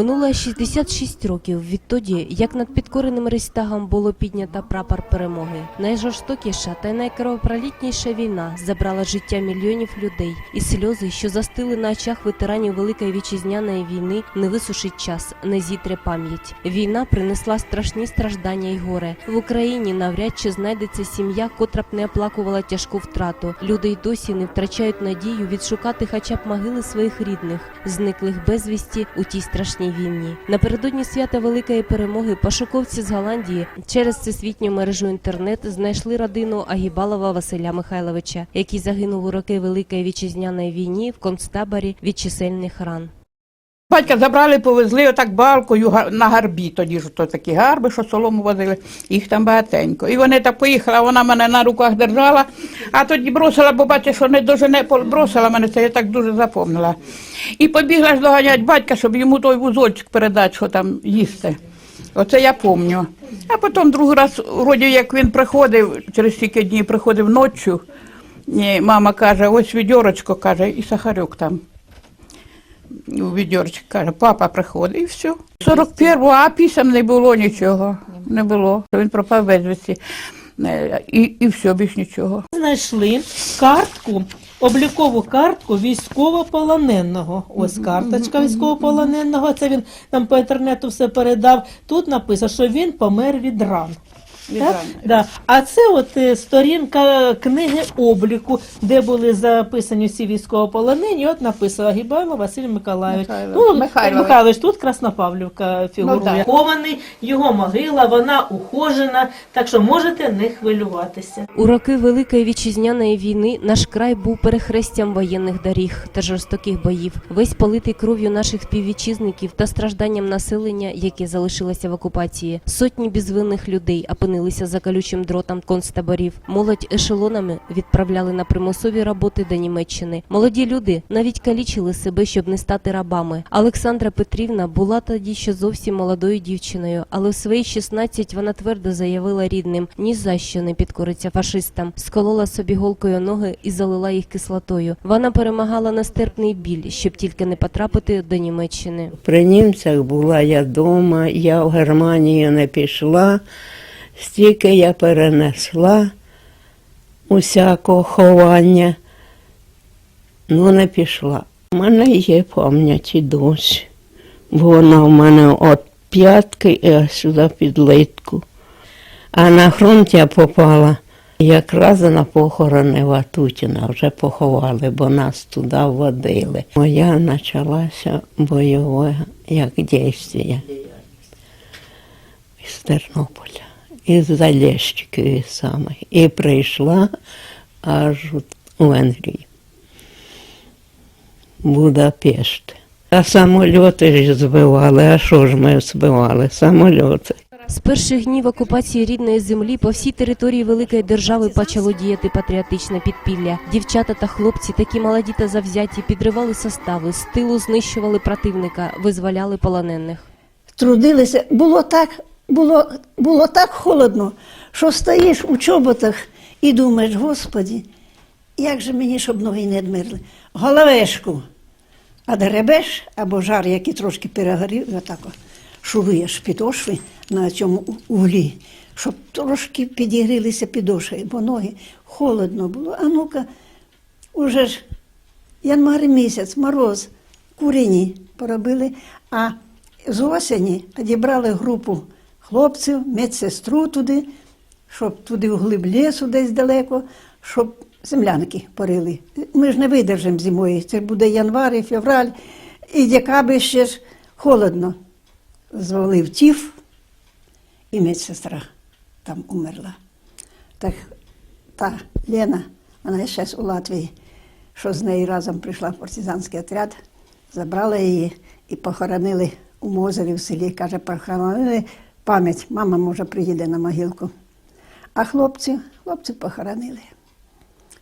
Минуло 66 років відтоді, як над підкореним Рейстагом було піднято прапор перемоги. Найжорстокіша та найкровопролітніша війна забрала життя мільйонів людей, і сльози, що застили на очах ветеранів Великої вітчизняної війни, не висушить час, не зітре пам'ять. Війна принесла страшні страждання й горе. В Україні навряд чи знайдеться сім'я, котра б не оплакувала тяжку втрату. Люди й досі не втрачають надію відшукати хоча б могили своїх рідних, зниклих безвісті у тій страшній війні. Напередодні свята Великої перемоги пошуковці з Голландії через всесвітню мережу інтернет знайшли родину Агібалова Василя Михайловича, який загинув у роки Великої вітчизняної війні в концтаборі від чисельних ран. Батька забрали, повезли отак балкою на гарбі. Тоді ж то такі гарби, що солому возили, їх там багатенько. І вони так поїхали, вона мене на руках держала, а тоді бросила, бо бачиш, що не дожене, пол- бросила мене, це я так дуже запомнила. І побігла ж доганять батька, щоб йому той вузольчик передати, що там їсти. Оце я пам'ятаю. А потім другий раз, вроді як він приходив, через стільки днів приходив ночі, мама каже, ось відьорочко, каже, і сахарок там у відьорчик каже, папа приходить і все. 41-го, а пісем не було нічого. Не було. Він пропав безвісті. Е, І, і все, більш нічого. знайшли картку, облікову картку військовополоненого. Ось карточка військовополоненого. Це він нам по інтернету все передав. Тут написано, що він помер від ран. Так? Да. А це от е, сторінка книги обліку, де були записані всі військовополонені. От написано Гібайло Василь Миколаївич. Михайло- Ну, Михайлович. Михайлович, тут Краснопавлівка фігурує. Ну, так. Хований, його могила, вона ухожена, так що можете не хвилюватися. У роки Великої вітчизняної війни наш край був перехрестям воєнних доріг та жорстоких боїв, весь политий кров'ю наших співвітчизників та стражданням населення, яке залишилося в окупації. Сотні безвинних людей опинилися за колючим дротом концтаборів. Молодь ешелонами відправляли на примусові роботи до Німеччини. Молоді люди навіть калічили себе, щоб не стати рабами. Олександра Петрівна була тоді ще зовсім молодою дівчиною, але в свої 16 вона твердо заявила рідним ні за що не підкориться фашистам. Сколола собі голкою ноги і залила їх кислотою. Вона перемагала нестерпний біль, щоб тільки не потрапити до Німеччини. При німцях була я вдома, я в Германію не пішла, стільки я перенесла усякого ховання, ну не пішла. У мене є пам'ять і досі, бо вона в мене від п'ятки і аж сюди під литку. А на фронт я попала якраз на похорони Ватутіна вже поховали, бо нас туди водили. Моя почалася бойове як дійство із Тернополя, із Залєщиків саме. І прийшла аж у Венгрію. Будапешт. А самольоти ж збивали, а що ж ми збивали? Самольоти. З перших днів окупації рідної землі по всій території великої держави почало діяти патріотичне підпілля. Дівчата та хлопці, такі молоді та завзяті, підривали состави, з тилу знищували противника, визволяли полонених. трудилися. Було так, було, було так холодно, що стоїш у чоботах і думаєш, Господі, як же мені, щоб ноги не дмерли? Головешку. А деребеш або жар, який трошки перегорів, і отако шуруєш підошви на цьому углі, щоб трошки підігрілися підошви, бо ноги холодно було. А ну-ка, уже ж январ місяць, мороз, курені поробили, а з осені одібрали групу хлопців, медсестру туди, щоб туди в глиб лісу десь далеко, щоб землянки порили. Ми ж не видержимо зимою. Це буде январ, і февраль, і декабрь ще ж холодно. Звалив тіф, і медсестра там умерла. Так та Лена, вона зараз у Латвії, що з нею разом прийшла в партизанський отряд, забрали її і похоронили у Мозері в селі. Каже, похоронили пам'ять, мама може приїде на могилку. А хлопці, хлопці похоронили.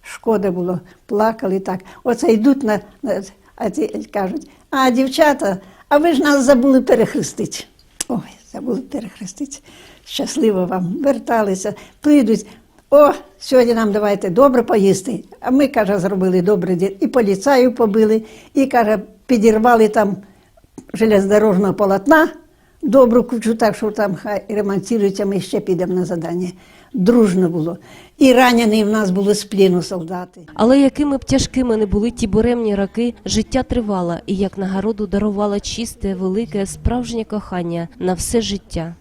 Шкода було, плакали так. Оце йдуть на, на а ці кажуть, а дівчата, а ви ж нас забули перехрестити. Ой, забули перехрестити. Щасливо вам верталися, прийдуть. О, сьогодні нам давайте добре поїсти. А ми, каже, зробили добре діло. І поліцаю побили, і каже, підірвали там железнодорожного полотна, добру кучу, так що там хай ремонтуються, ми ще підемо на задання. Дружно було. І ранені в нас були з пліну солдати. Але якими б тяжкими не були ті буремні роки, життя тривало і як нагороду дарувала чисте, велике, справжнє кохання на все життя.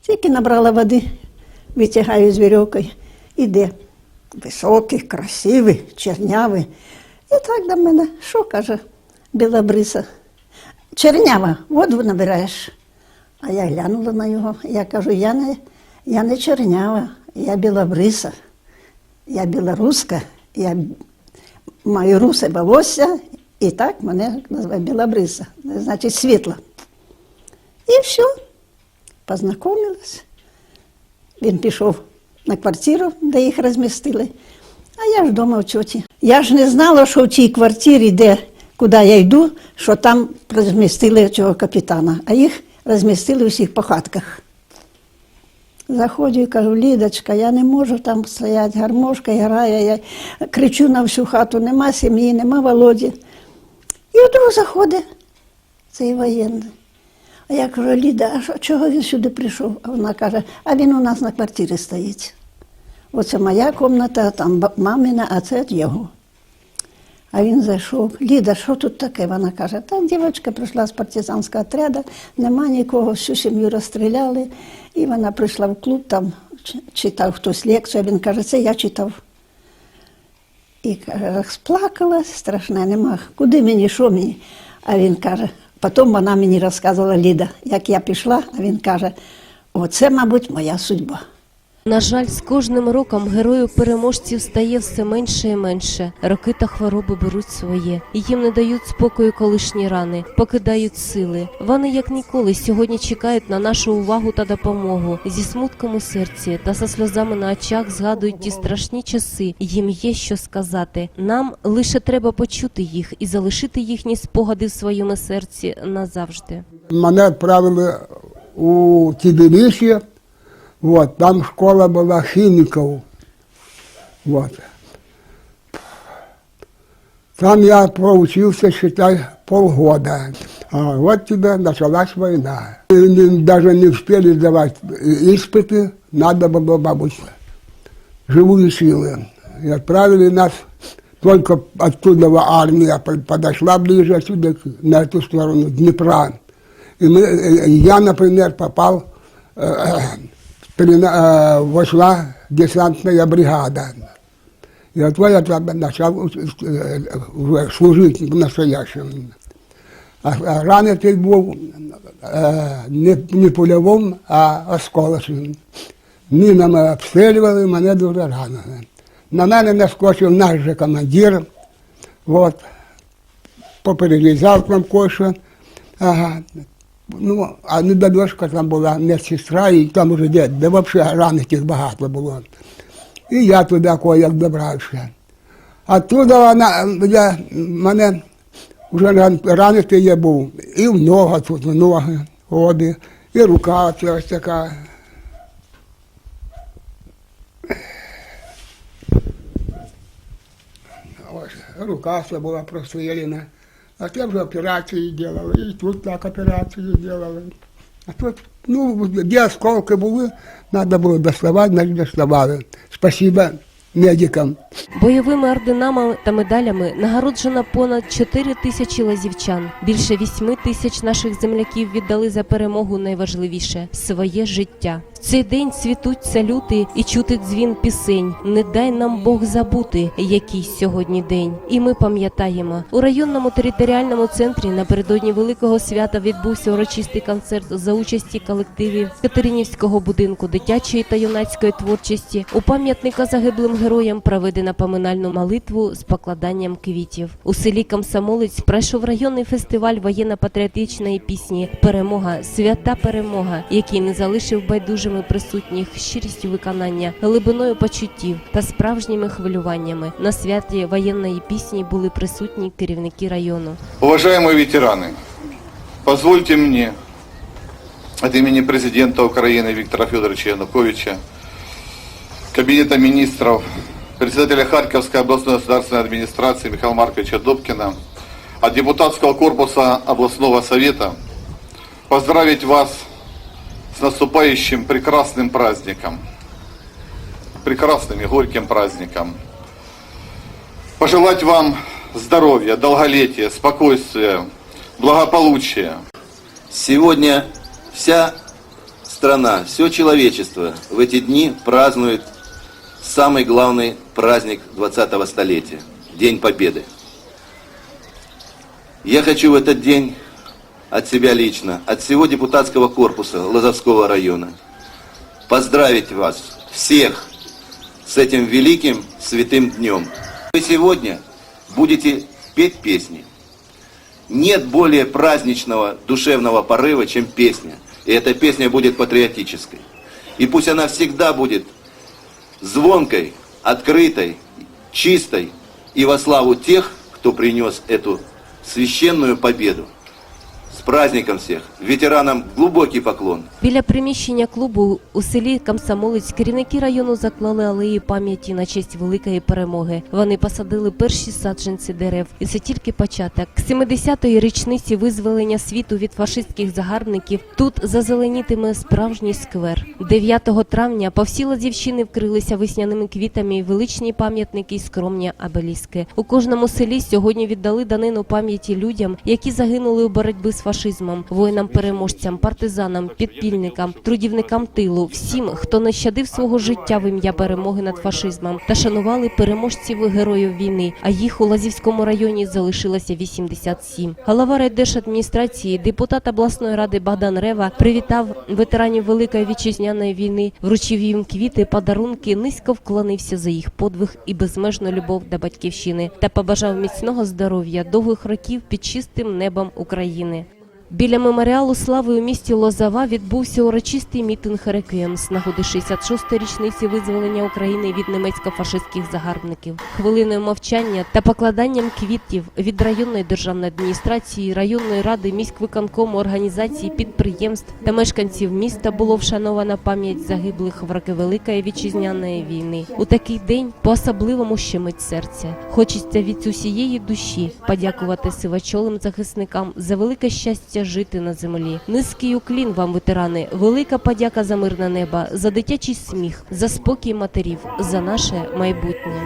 Тільки набрала води, витягаю з вірьовкою. Іде. Високий, красивий, чернявий. І так до мене, що каже білобриса? Чернява, воду набираєш. А я глянула на його. Я кажу, я не, я не чернява, я білобриса, я білоруска, я маю русе волосся, і так мене називають білобриса, значить світла. І все познайомилась. Він пішов на квартиру, де їх розмістили. А я ж вдома в тьоті. Я ж не знала, що в тій квартирі, де, куди я йду, що там розмістили цього капітана, а їх розмістили у всіх по хатках. Заходжу і кажу, Лідочка, я не можу там стояти, гармошка грає, я кричу на всю хату, нема сім'ї, нема Володі. І вдруг заходить цей воєнний. А я кажу, Ліда, а чого він сюди прийшов? А вона каже, а він у нас на квартирі стоїть. Оце моя кімната, там мамина, а це його. А він зайшов. Ліда, що тут таке? Вона каже, та дівчинка прийшла з партизанського отряду, нема нікого, всю сім'ю розстріляли. І вона прийшла в клуб, там читав хтось лекцію, він каже, це я читав. І каже, сплакалась, страшне, нема. Куди мені, що мені? А він каже, потім вона мені розказувала Ліда, як я пішла, а він каже, оце, мабуть, моя судьба. На жаль, з кожним роком героїв переможців стає все менше і менше. Роки та хвороби беруть своє, їм не дають спокою колишні рани, покидають сили. Вони як ніколи сьогодні чекають на нашу увагу та допомогу. Зі смутком у серці та со сльозами на очах згадують ті страшні часи. Їм є що сказати. Нам лише треба почути їх і залишити їхні спогади в своєму серці назавжди. Мене відправили у Тбілісі, вот, там школа була хіміків. Вот. Там я проучился, считай, полгода. А вот тебе началась война. И не- даже не успели сдавать испыты, надо было, бабушка, живую силу. И отправили нас, только оттуда армия по- подошла ближе отсюда, к- на эту сторону Днепра. И мы, э, я, например, попал, э, в трина- э, вошла десантная бригада. И от я начал уже служить настоящим. А ранений був не, не польовим, а осколочним. Мінами обстрілювали, мене дуже ранили. На мене наскочив наш же командир, от, поперерізав там кое-що. Ага. Ну, а недодошка там була медсестра, і там уже де, де взагалі ранених багато було. І я туди кое-як добрався. Оттуда вона, я, мене вже ран- ранитий я був. І в ногу тут, в ноги, обі, і рука оця ось така. Ось, рука була прострелена. А те вже операції делали, і тут так операції делали. А тут, ну, де осколки були, треба було доставати, доставали. Спасибо медикам. Бойовими орденами та медалями нагороджено понад 4 тисячі лазівчан. Більше 8 тисяч наших земляків віддали за перемогу найважливіше своє життя. В цей день цвітуть салюти і чути дзвін пісень. Не дай нам Бог забути, який сьогодні день. І ми пам'ятаємо у районному територіальному центрі напередодні великого свята відбувся урочистий концерт за участі колективів Катеринівського будинку дитячої та юнацької творчості. У пам'ятника загиблим героям проведено поминальну молитву з покладанням квітів. У селі Комсомолець пройшов районний фестиваль воєнно-патріотичної пісні Перемога, свята перемога, який не залишив байдужими присутніх щирістю виконання, глибиною почуттів та справжніми хвилюваннями. На святі воєнної пісні були присутні керівники району. Уважаемые ветераны, позвольте мне от имени президента Украины Виктора Федоровича Януковича, Кабинета министров, председателя Харьковской областной государственной администрации Михаила Марковича Добкина от депутатского корпуса областного совета поздравить вас с наступающим прекрасным праздником, прекрасным и горьким праздником. Пожелать вам здоровья, долголетия, спокойствия, благополучия. Сегодня вся страна, все человечество в эти дни празднует самый главный праздник 20-го столетия – День Победы. Я хочу в этот день от себя лично, от всего депутатского корпуса Лозовского района поздравить вас всех с этим великим святым днем. Вы сегодня будете петь песни. Нет более праздничного душевного порыва, чем песня. И эта песня будет патриотической. И пусть она всегда будет звонкой, открытой, чистой и во славу тех, кто принес эту священную победу. С праздником всех! Ветеранам глубокий поклон! Біля приміщення клубу у селі Комсомолець керівники району заклали алеї пам'яті на честь великої перемоги. Вони посадили перші саджанці дерев, і це тільки початок. К 70-ї річниці визволення світу від фашистських загарбників тут зазеленітиме справжній сквер. 9 травня по всі Лазівщини вкрилися весняними квітами величні пам'ятники і скромні обеліски. У кожному селі сьогодні віддали данину пам'яті людям, які загинули у боротьбі з фашизмом, воїнам-переможцям, партизанам, підпільникам, трудівникам тилу, всім, хто не щадив свого життя в ім'я перемоги над фашизмом та шанували переможців і героїв війни. А їх у Лазівському районі залишилося 87. Голова райдержадміністрації, депутат обласної ради Богдан Рева привітав ветеранів Великої вітчизняної війни, вручив їм квіти, подарунки, низько вклонився за їх подвиг і безмежну любов до батьківщини та побажав міцного здоров'я, довгих років під чистим небом України. Біля меморіалу слави у місті Лозова відбувся урочистий мітинг реквієм з нагоди 66-ї річниці визволення України від німецько-фашистських загарбників. Хвилиною мовчання та покладанням квітів від районної державної адміністрації, районної ради, міськвиконкому, організацій, підприємств та мешканців міста було вшанована пам'ять загиблих в роки Великої вітчизняної війни. У такий день по-особливому щемить серце. Хочеться від усієї душі подякувати сивачолим захисникам за велике щастя жити на землі. Низький уклін вам, ветерани, велика подяка за мирне небо, за дитячий сміх, за спокій матерів, за наше майбутнє.